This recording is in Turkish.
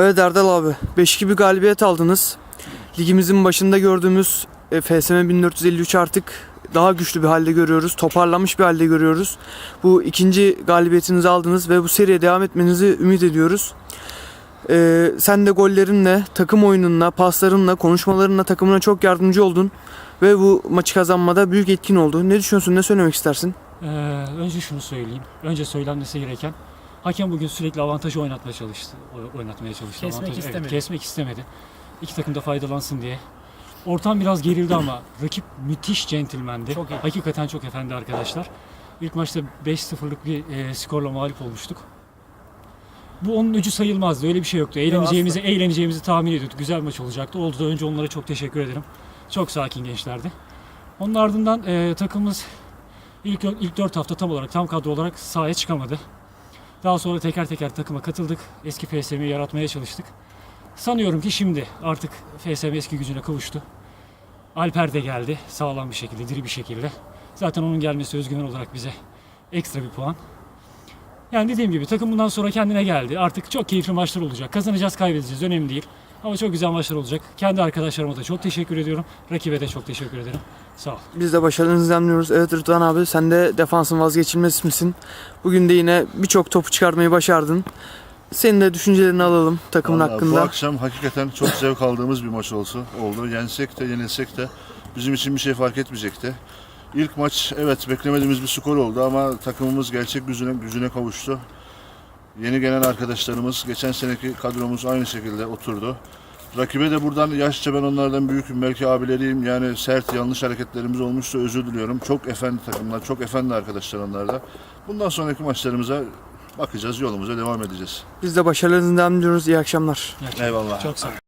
Evet Erdal abi 5-2 bir galibiyet aldınız. Ligimizin başında gördüğümüz e, FSM 1453 artık daha güçlü bir halde görüyoruz. Toparlanmış bir halde görüyoruz. Bu ikinci galibiyetinizi aldınız ve bu seriye devam etmenizi ümit ediyoruz. Ee, sen de gollerinle, takım oyununla, paslarınla, konuşmalarınla takımına çok yardımcı oldun. Ve bu maçı kazanmada büyük etkin oldu. Ne düşünüyorsun, ne söylemek istersin? Ee, önce şunu söyleyeyim. Önce söylenmesi gereken hakem bugün sürekli avantajı oynatmaya çalıştı. Oynatmaya çalıştı. Kesmek Avantajı- evet, istemedi. kesmek istemedi. İki takım da faydalansın diye. Ortam biraz gerildi ama rakip müthiş centilmendi. Çok iyi. Hakikaten çok efendi arkadaşlar. İlk maçta 5-0'lık bir e, skorla mağlup olmuştuk. Bu onun öcü sayılmazdı. Öyle bir şey yoktu. Eğleneceğimizi, eğleneceğimizi tahmin ediyorduk. Güzel maç olacaktı. Oldu da önce onlara çok teşekkür ederim. Çok sakin gençlerdi. Onun ardından e, takımımız ilk, ilk 4 hafta tam olarak, tam kadro olarak sahaya çıkamadı. Daha sonra teker teker takıma katıldık. Eski FSM'yi yaratmaya çalıştık. Sanıyorum ki şimdi artık FSM eski gücüne kavuştu. Alper de geldi sağlam bir şekilde, diri bir şekilde. Zaten onun gelmesi özgüven olarak bize ekstra bir puan. Yani dediğim gibi takım bundan sonra kendine geldi. Artık çok keyifli maçlar olacak. Kazanacağız, kaybedeceğiz önemli değil. Ama çok güzel maçlar olacak. Kendi arkadaşlarıma da çok teşekkür ediyorum. Rakibe de çok teşekkür ederim. Sağ ol. Biz de başarılarınızı diliyoruz. Evet Rıdvan abi sen de defansın vazgeçilmez misin? Bugün de yine birçok topu çıkarmayı başardın. Senin de düşüncelerini alalım takımın Vallahi Bu hakkında. akşam hakikaten çok zevk aldığımız bir maç olsun, oldu. Yensek de yenilsek de bizim için bir şey fark etmeyecekti. İlk maç evet beklemediğimiz bir skor oldu ama takımımız gerçek gücüne, gücüne kavuştu. Yeni gelen arkadaşlarımız, geçen seneki kadromuz aynı şekilde oturdu. Rakibe de buradan yaşça ben onlardan büyüküm, belki abileriyim. Yani sert, yanlış hareketlerimiz olmuşsa özür diliyorum. Çok efendi takımlar, çok efendi arkadaşlar onlar da. Bundan sonraki maçlarımıza bakacağız, yolumuza devam edeceğiz. Biz de başarılarınızı devam ediyoruz. İyi akşamlar. İyi akşamlar. Eyvallah. Çok sağ ol.